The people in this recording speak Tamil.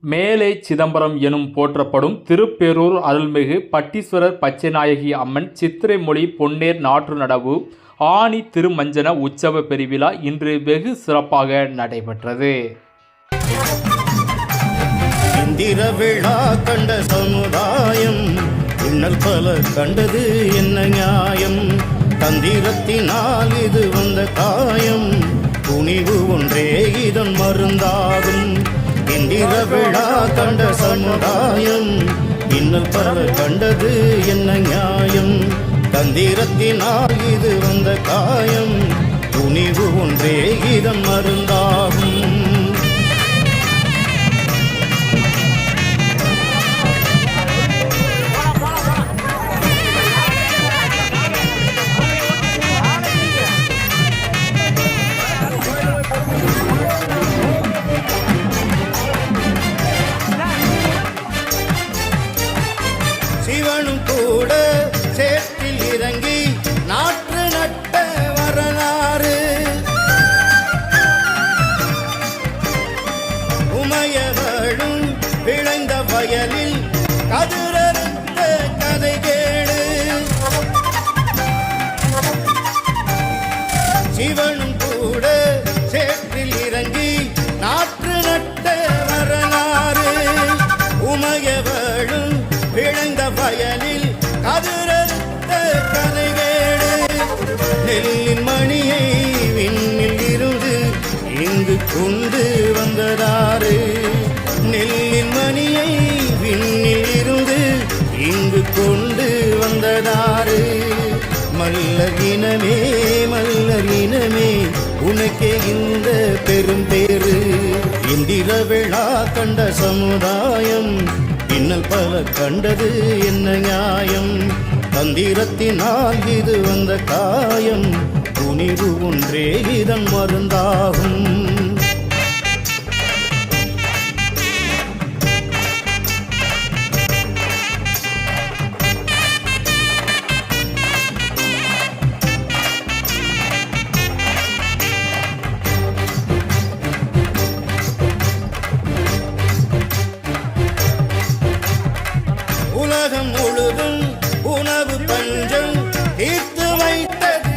மேலே சிதம்பரம் எனும் போற்றப்படும் திருப்பெரூர் அருள்மிகு பட்டீஸ்வரர் பச்சைநாயகி அம்மன் சித்திரை மொழி பொன்னேர் நாற்று நடவு ஆணி திருமஞ்சன உற்சவ பெருவிழா இன்று வெகு சிறப்பாக நடைபெற்றது. இந்திர விழா கண்ட சமுதாயம் இன்னல் பல கண்டது என்ன நியாயம்? தந்திரத்தினால் இது வந்த காயம் துணிவு ஒன்றே இதன் மருந்தா விழா கண்ட சமுதாயம். இன்னும் பல கண்டது என்ன நியாயம்? தந்திரத்தினால் இது வந்த காயம். துணிவு ஒன்றே இதம் மருந்தாகும். கூட சேற்றில் இறங்கி நாற்று நட்ட வரலாறு. உமையவளும் விளைந்த வயலில் கது கொண்டு வந்ததாறு மல்லர் இனமே மல்லர் இனமே உனக்கே இந்த பெரும் பேரு. இந்திர விழா கண்ட சமுதாயம் இன்னல் பல கண்டது என்ன நியாயம்? தந்திரத்தினால் இது வந்த காயம் துணிவு ஒன்றே இதன் மருந்தாகும். உலகம் முழுதும் உணவு பஞ்சம் தீர்த்து வைத்தது.